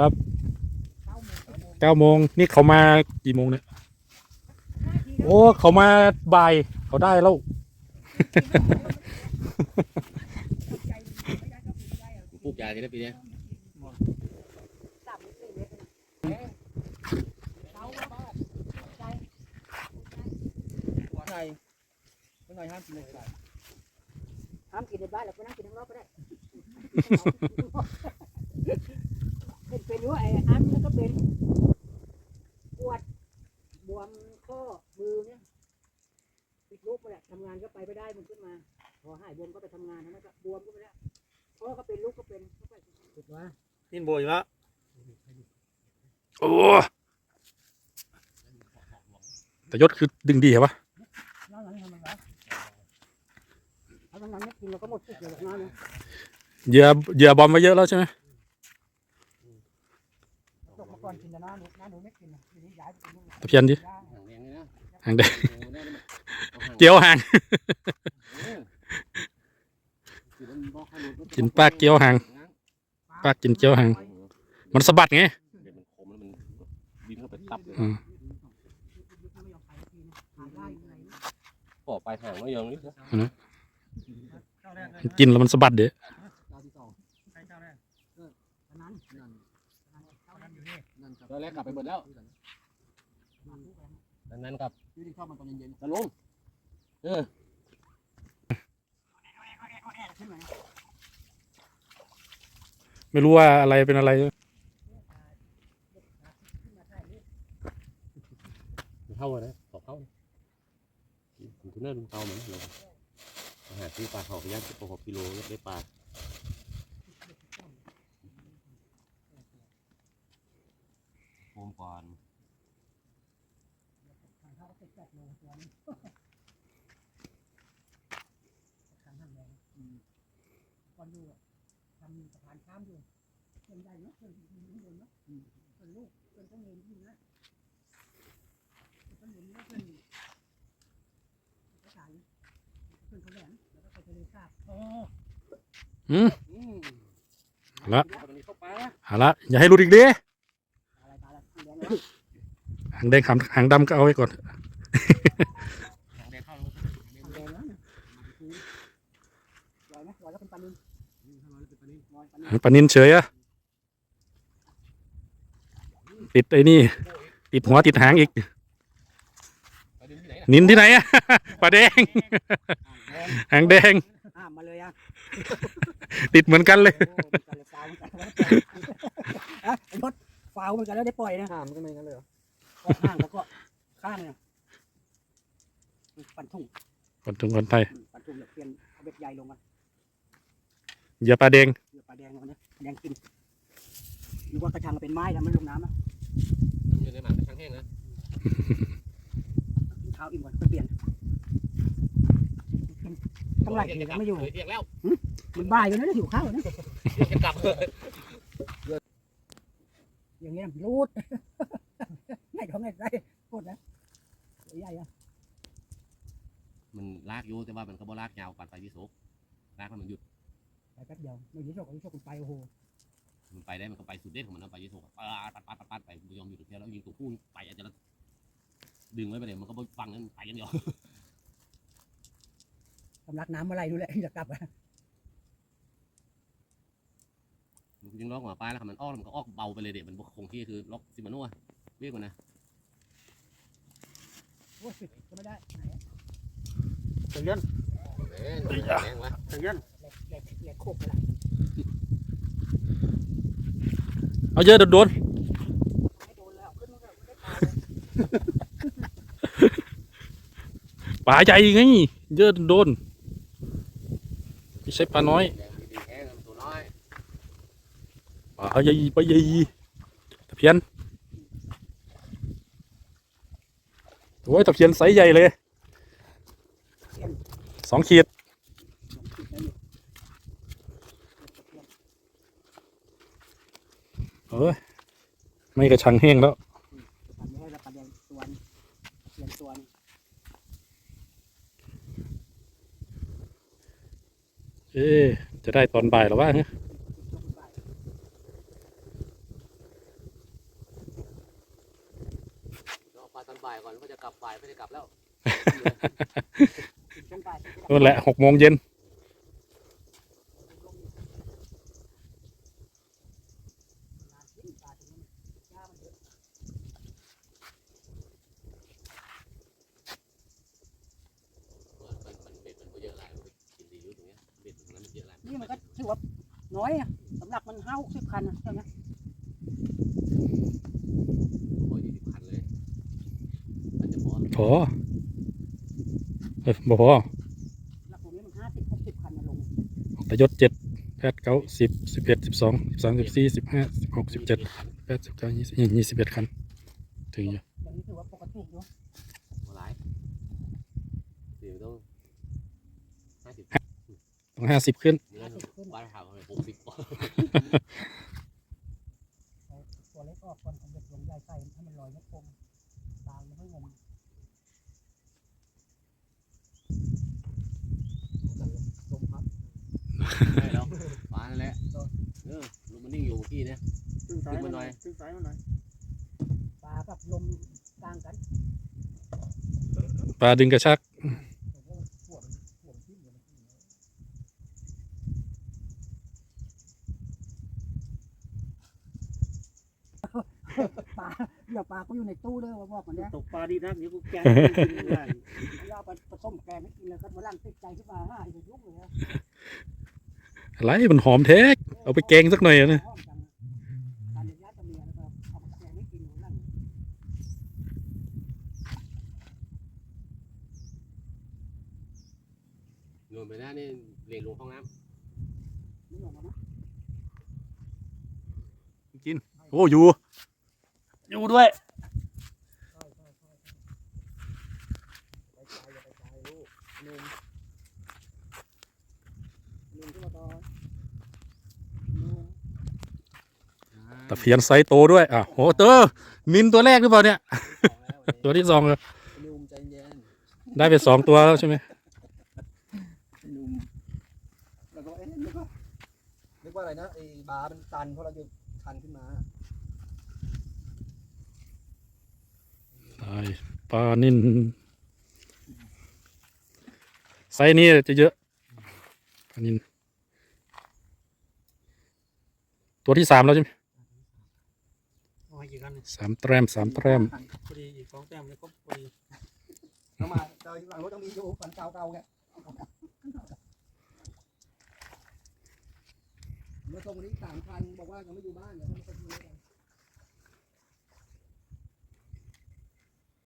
ครับเก้าโมงนี่เขามากี่โมงเนี่ยโอ้เขามาบ่ายเขาได้แล้วปลูกยาที่ได้ปีเนี้ยหัวไทยคนไทยห้ามกินเลยห้ามกินในบ้านแล้วก็นั่งกินข้างนอกก็ได้ เป็นเป็นอยู่ไอ้อันแล้วก็เป็นปวดบวมข้อมือเนี่ยติดลูกไปแหละทำงานก็ไปไม่ได้มันขึ้นมา พ อหายบวมก็ไปทำงานแล้วก็บวมก็ไปแล้วพ่อก็เป็นลูกก็เป็นก็ไปติดว่ากินโบอยู่แล้วโอ้แต่ยศคือดึงดีเหรอวะน้องนั้นทำไมวะเอาตรงนั้นไม่กินเราก็หมดสิทธิ์เลยแบบนั้นนะเหยื่อเหยื่อบอมมาเยอะแล้วใช่ไหมตกมาก่อนกินแต่หน้าหนูหน้าหนูไม่กินนะทีนี้ย้ายไปกินนู่นตะเพียนดิย่างห่างแดงเลยนะหางแดงโอ้ได้เลยเอาห่างเจียวหาง เออคือมันบอกให้รู้กินปลาเกี๊ยวหางปลากินเจียวหาง มันสะบัดไงเดี๋ยวมันคมแล้วมันบินเข้าไปตับเลยอืมไม่ยอมไปทีนะหาได้ยังไงปอกปลายหางไม่ยอมนี่นะเจ้าแรกเลยมันกินแล้วมันสะบัดเด้เจ้าที่สองใครเจ้าแรกอันนั้นนั่นนั่นอยู่นี่นั่นครับตอนแรกกลับไปหมดแล้วดังนั้นกลับอยู่ที่เข้ามาตอนเย็นตะลุงเออ ขึ้นมาไม่รู้ว่าอะไรเป็นอะไรเข้าเลยขอเข้าผมคุณเน่าลุงเตาเหมือนเลยอาหารซื้อปลาเขาไปย่างสิบหกกิโลแล้วได้ปลาโอมก่อน ทางเขาก็ติดจัดโลตัวนี้ทางนั่นเลย ก่อนดูทำสะพานข้ามอยู่เพื่อนใหญ่เนาะเพื่อนอยู่ข้างบนเนาะเพื่อนลูกเพื่อนต้องเรียนที่นะเพื่อนเรียนเพื่อนภาษาเพื่อนเขาแหลมแล้วก็ไปทะเลสาบอืมอืมละเอาตรงนี้เข้าปลาเอาละอย่าให้หลุดอีกดิอะไรตาละแดงแล้วหางแดงหางหางดำก็เอาไว้ก่อนของแดงเข้าแล้วแดงแล้วนะลอยไหมลอยแล้วเป็นปลานินลอยปลานิน ปลานินเฉยอะติดไอ้นี่ ติดหัวติดหางอีกไปดึงที่ไหนน่ะนินที่ไหนอะปลาแดง หางแดงห้ามมาเลยอะติดเหมือนกันเลยโอ้มันกันเลยฟาวมันกันแล้วอะไอ้มดฟาวมันกันแล้วได้ปล่อยนะๆห้ามก็ไม่งั้นเลยเหรอก็ข้างแล้วก็ข้างเนี่ยปั่นทุ่งคนถึงคนไทยอืมปั่นทุ่งเดี๋ยวเปลี่ยนเอาเบ็ดใหญ่ลงมา เหยื่อปลาแดงเหยื่อปลาแดงลงมาเนี่ยแดงกินหรือว่ากระชังเป็นไม้แล้วมันลงน้ำอะอยู่ในหมากกระชังแห้งนะกินข้าวอิ่มก่อนค่อยเปลี่ยนทั้งหลายเรียกเดี๋ยวจะกลับไม่อยู่เรียกแล้วมันบ่ายกันแล้วหิวข้าวนะเรียกจะกลับอย่างเงี้ยรูดไงท้องไงไรโคตรนะใหญ่อะมันลากอยู่แต่ว่ามันก็บ่ลากยาวปานไปวิโสลากมันมันหยุดไป แป๊บเดียวไม่ยิ่งโชคยิ่งโชคมันไปโอ้โหมันไปได้มันก็ไปสุดเด็ดของมันเอาไปวิโสปัดปัดปัดปัดปัดไปไม่ยอมหยุดเพียวแล้วยิงตัวผู้ไปอาจจะดึงไว้ไปเลยมันก็บ่ฟังนั้นไปกันเดียวสำลักน้ำอะไรนู่นแหละจะกลับอะมันยิงล็อกหัวปลายแล้วมันออกมันก็ออกเบาไปเลยเด็มันคงที่คือล็อกซิมาโน่เรียกมันนะโอ้ยปิดก็ไม่ได้ไหนอะเสียนแรงวะเสียนแหลก แหลกแหลกโคกละเอาเยอะโดนไม่โดนแล้วขึ้นมาก็ไม่ได้ปลาเลยๆปลาใหญ่ไงเยอะโดนไม่ใช่ปลาน้อยตัวน้อยปลาใหญ่ปลาใหญ่ตะเพียนโอ้ยตะเพียนไซส์ใหญ่เลยสองขีด เออไม่กระชังแห้งแล้วเรอจะได้ตอนบ่ายหรือว่าเนี่ยปลาตอนบ่ายก่อนก็จะกลับบ่ายไม่ได้กลับแล้วนั่นแหละหกโมงเย็น น้อยอะสำหรับมันห้าหกสิบคันนะใช่ไหมร้อยยี่สิบพันเลยมันจะพอพอเอ้ยบ่พอหลักตรงนี้มันห้าสิบหกสิบคันนะลงประยศเจ็ดแปดเก้าสิบสิบเอ็ดสิบสองสิบสามสิบสี่สิบห้าสิบหกสิบเจ็ดแปดสิบเก้ายี่สิบยี่สิบเอ็ดคัน ถึงอยู่อย่างนี้ถือว่าปกติอยู่หลายเดี๋ยวต้องห้าสิบ ต้องห้าสิบขึ้นเนื้อบ้านข่าวเลยหกสิบกว่าเอาตัวเล็กออกก่อนเอาเด็กลงใหญ่ใส่ให้มันลอยไม่คมบางไม่ค่อยงมลมพัดได้แล้วมานั่นแหละเออลมมันนิ่งอยู่เมื่อกี้เนี่ยซึ่งซ้ายขึ้นมาหน่อยซึ่งซ้ายมาหน่อยปลากับลมกลางกัน ปลาดึงกระชัก หัวมันหัวมันทิ่มอยู่นะ ปลาเดี๋ยวปลาก็ อยู่ในตู้ด้วยว่าบอกมันเนี่ยตกปลาดีนักเดี๋ยวกูแกงกินไม่ได้เราไปผสมแกงให้กินเลยครับมาล่างติดใจขึ้นมาห้าไอ้ยุ่งเลยนะอะไรมันหอมแท้เอาไปแกงสักหน่อยอะนะหอมจังนะ การเลี้ยงญาติกับเมียแล้วก็เอาไปแกงให้กินหนูนั่นโยนไปหน้านี่เรียนลงห้องน้ไม่หลงนะกิน โอ้อยู่ อยู่ด้วย ใช่ใช่ใช่ไปไกลอย่าไปไกล ลูกหนุ่มหนุ่มขึ้นมาก่อนหนุ่มำตะเพียนไซส์โตด้วยอะโหเตอร์นินตัวแรกหรือเปล่าเนี่ย ตัวที่สองเลยหนุ่มใจเย็นได้ไปสองตัวแล้วใช่ไหมหนุ่มแล้วก็เอ๊ะนึกว่านึกว่าอะไรนะไอ้บาร์มันตันเพราะเราจะชันขึ้นมา ได้ปลานินไซส์นี้จะเยอะปลานินตัวที่สามแล้วใช่ไหมเอาให้กี่กันเนี่ยสามแต้มสามแต้มพอดีอีกสองแต้มเลยครบพอดีเอามาเจอหลังรถต้องมีอยู่ฝันเก่าๆไงเมื่อส่งวันนี้สามพันบอกว่ายังไม่อยู่บ้านเดี๋ยวเขามาส่งที่รถ